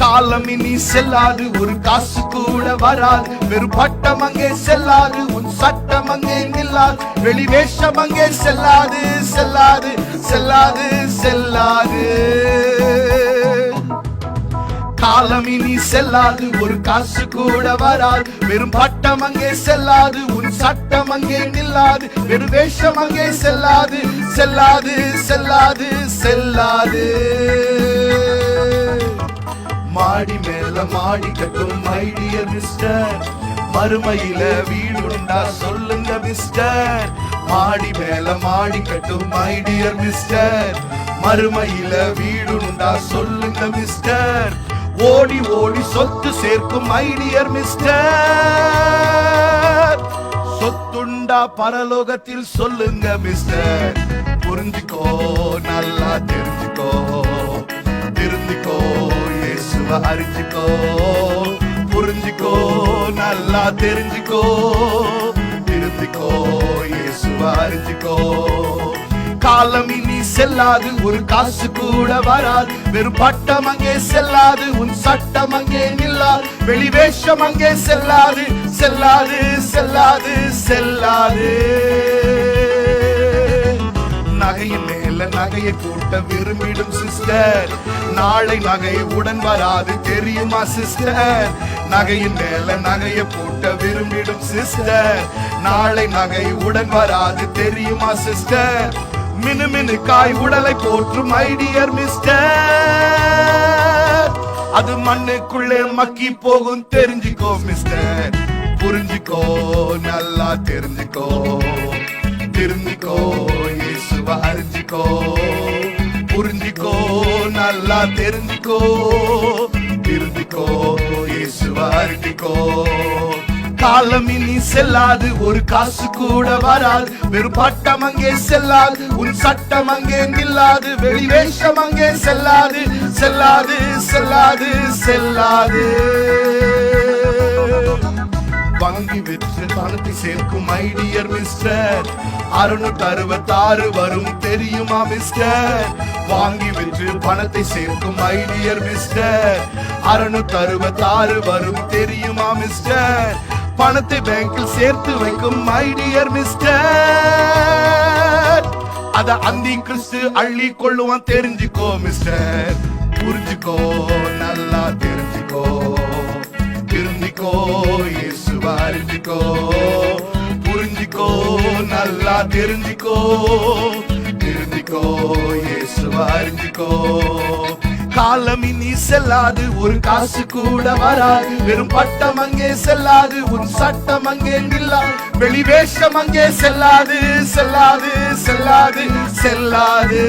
காலம் இனி செல்லாது ஒரு காசு கூட வராது. வெறும் பட்டம் அங்கே செல்லாது உன் சட்டம் அங்கே நில்லாது. வெளி வேஷம் அங்கே செல்லாது செல்லாது செல்லாது செல்லாது. காலம் இனி செல்லாது ஒரு காசு கூட வராது. வெறும் பட்டம் அங்கே செல்லாது உன் சட்டம் அங்கே நில்லாது. வெறும் வேஷம் அங்கே செல்லாது செல்லாது செல்லாது செல்லாது. மாடி மேல மாடி கட்டும் ஐடிய மிஸ்டர் மறுமையில வீடுண்டா சொல்லுங்க மிஸ்டர் மாடி மேல மாடி கட்டும் ஐடியர் மிஸ்டர் மறுமையில வீடுண்டா சொல்லுங்க மிஸ்டர் ஓடி ஓடி சொத்து சேர்க்கும் ஐடியர் மிஸ்டர் சொத்துண்டா பரலோகத்தில் சொல்லுங்க மிஸ்டர் புரிஞ்சுக்கோ நல்ல அறிஞ்சுக்கோ புரிஞ்சுக்கோ நல்லா தெரிஞ்சுக்கோ திருந்திக்கோ இயேசுவ அறிஞ்சிக்கோ. காலம் இனி செல்லாது ஒரு காசு கூட வராது. வெறும் பட்டம் அங்கே செல்லாது உன் சட்டம் அங்கே நில்லாது. வெளிவேஷம் அங்கே செல்லாது செல்லாது செல்லாது செல்லாது. நகையை கூட்ட விரும்பிடும் சிஸ்டர் நாளை நகை உடன் வராது தெரியுமா சிஸ்டர் நகையின் மேல நகையை போட்ட விரும்பிடும் சிஸ்டர் நாளை நகை உடன் வராது தெரியுமா சிஸ்டர் மினு காய் உடலை போற்றும் ஐடியர் மிஸ்டர் அது மண்ணுக்குள்ளே மக்கி போகும் தெரிஞ்சுக்கோ மிஸ்டர் புரிஞ்சுக்கோ நல்லா தெரிஞ்சுக்கோ. திருந்திக்கோ நல்லா தெரிஞ்சுக்கோ. திருந்திக்கோ இயேசுவ அறிஞ்சிக்கோ காலம் இனி செல்லாது ஒரு காசு கூட வராது. வெறும் பட்டம் அங்கே செல்லாது உன் சட்டம் அங்கே நில்லாது. வெளிவேஷம் அங்கே செல்லாது செல்லாது செல்லாது செல்லாது. வாங்கி விற்று பணத்தை சேர்க்கும் ஐடியர் மிஸ்டர். அறுநூத்தி அறுபத்தாறு வரும் தெரியுமா மிஸ்டர்? வாங்கி விற்று பணத்தை சேர்க்கும் ஐடியர் மிஸ்டர் அறுநூத்தி அறுபத்தாறு வரும் தெரியுமா மிஸ்டர் பணத்தை பேங்கில் சேர்த்து வைக்கும் ஐடியர் மிஸ்டர் அத அந்தி கிறிஸ்து அள்ளி கொள்ளுவான் தெரிஞ்சுக்கோ மிஸ்டர் புரிஞ்சுக்கோ நல்லா தெரிஞ்சுக்கோ. திருந்திக்கோ இயேசுவ அறிஞ்சிக்கோ. புரிஞ்சுக்கோ நல்லா தெரிஞ்சுக்கோ. திருந்திக்கோ இயேசுவா இருந்திக்கோ காலம் இனி செல்லாது ஒரு காசு கூட வராது. வெறும் பட்டம் அங்கே செல்லாது உன் சட்டம் அங்கே நில்லாது வெளிவேஷம் அங்கே செல்லாது செல்லாது செல்லாது செல்லாது.